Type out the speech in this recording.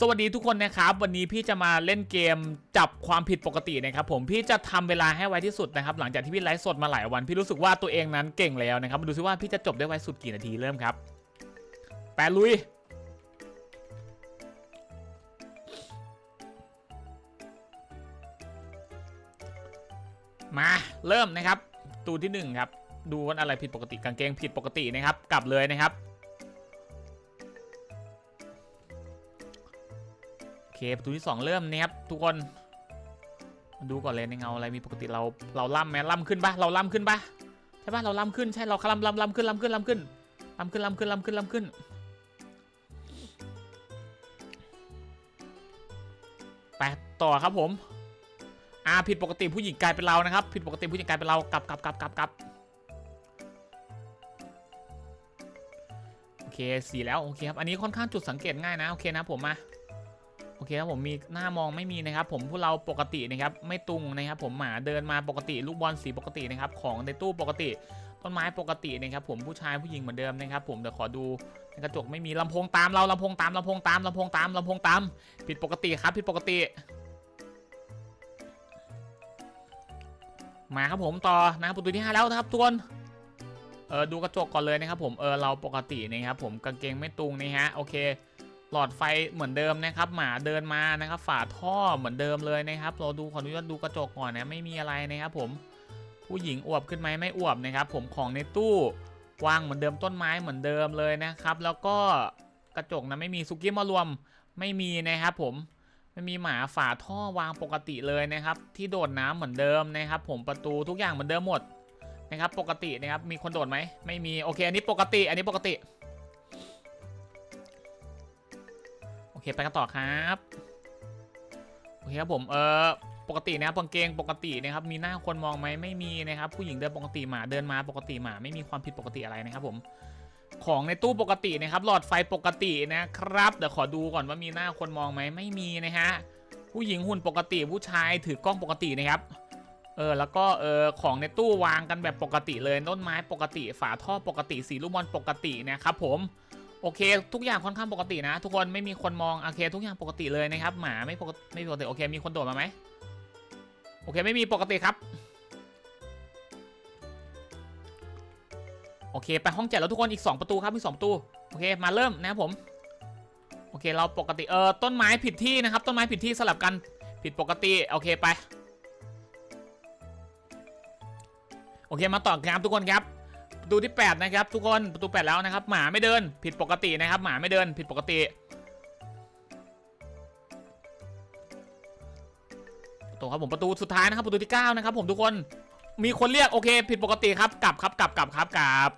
สวัสดีทุกคนนะครับ วันนี้พี่จะมาเล่นเกมจับความผิดปกตินะครับผมพี่จะทำเวลาให้ไวที่สุดนะครับหลังจากที่พี่ไลฟ์สดมาหลายวัน พี่รู้สึกว่าตัวเองนั้นเก่งแล้วนะครับมาดูซิว่าพี่จะจบได้ไวสุดกี่นาทีเริ่มครับแปดลุยมาเริ่มนะครับ ตูที่หนึ่งครับดูว่าอะไรผิดปกติกางเกงผิดปกตินะครับ กลับเลยนะครับ เคประตูที่ 2 เริ่มนะครับทุกคนดูก่อนเลยในเงาอะไรมีปกติเราเราล่ำไหมล่ำขึ้นปะเราล่ำขึ้นปะใช่ปะเราล่ำขึ้นใช่เราล่ำล่ำล่ำขึ้นล่ำขึ้นล่ำขึ้นล่ำขึ้นล่ำขึ้นล่ำขึ้นล่ำขึ้นไปต่อครับผมอ่าผิดปกติผู้หญิงกลายเป็นเรานะครับ ผิดปกติผู้หญิงกลายเป็นเรากลับกลับกลับกลับกลับโอเคสี่แล้วโอเคครับอันนี้ค่อนข้างจุดสังเกตง่ายนะโอเคนะผมมา เคครับผมมีหน้ามองไม่มีนะครับผมพวกเราปกตินะครับไม่ตุงนะครับผมหมาเดินมาปกติลูกบอลสีปกตินะครับของในตู้ปกติต้นไม้ปกตินะครับผมผู้ชายผู้หญิงเหมือนเดิมนะครับผมเดี๋ยวขอดูในกระจกไม่มีลำโพงตามเราลำโพงตามลำโพงตามลำโพงตามลำโพงตามผิดปกติครับผิดปกติมาครับผมต่อนะครับประตูที่ห้าแล้วนะครับทุกคนเออดูกระจกก่อนเลยนะครับผมเออเราปกตินะครับผมกางเกงไม่ตุงนี่ฮะโอเค หลอดไฟเหมือนเดิมนะครับ หมาเดินมานะครับ ฝาท่อเหมือนเดิมเลยนะครับ เราดูขออนุญาตดูกระจกก่อนนะไม่มีอะไรนะครับ ผมผู้หญิงอวบขึ้นไหมไม่อวบนะครับ ผมของในตู้วางเหมือนเดิมต้นไม้เหมือนเดิมเลยนะครับ แล้วก็กระจกนะไม่มีซุกี้มารวมไม่มีนะครับ ผมไม่มีหมาฝาท่อวางปกติเลยนะครับ ที่โดดน้ำเหมือนเดิมนะครับ ผมประตูทุกอย่างเหมือนเดิมหมดนะครับ ปกตินะครับมีคนโดดไหมไม่มีโอเคอันนี้ปกติ อันนี้ปกติ คไปกันต่อครับโอเคครับผมเออปกตินะครับกางเกงปกตินะครับมีหน้าคนมองไหมไม่มีนะครับผู้หญิงเดินปกติหมาเดินมาปกติหมาไม่มีความผิดปกติอะไรนะครับผมของในตู้ปกตินะครับ หลอดไฟปกตินะครับเดี๋ยวขอดูก่อนว่ามีหน้าคนมองไหมไม่มีนะฮะผู้หญิงหุ่นปกติผู้ชายถือกล้องปกตินะครับเออแล้วก็เออของในตู้วางกันแบบปกติเลยต้นไม้ปกติ ฝาท่อปกติสีลูกบอลปกตินะครับผม โอเค ทุกอย่างค่อนข้างปกตินะ ทุกคนไม่มีคนมองโอเค ทุกอย่างปกติเลยนะครับ หมาไม่ปกติไม่ปกติโอเค มีคนโดดมาไหมโอเคไม่มีปกติครับ โอเคไปห้องเจ็ดแล้วทุกคนอีก 2 ประตูครับมีก2ประตูโอเคมาเริ่มนะครับผมโอเคเราปกติเออต้นไม้ผิดที่นะครับ ต้นไม้ผิดที่สลับกันผิดปกติโอเคไป โอเคมาต่อครับทุกคนครับ ประตูที่ 8 นะครับ ทุกคนประตู 8 แล้วนะครับ หมาไม่เดินผิดปกตินะครับ หมาไม่เดินผิดปกติ ตรงครับผมประตูสุดท้ายนะครับประตูที่ 9 นะครับผมทุกคนมีคนเรียกโอเค ผิดปกติครับกลับครับกลับกลับครับกลับ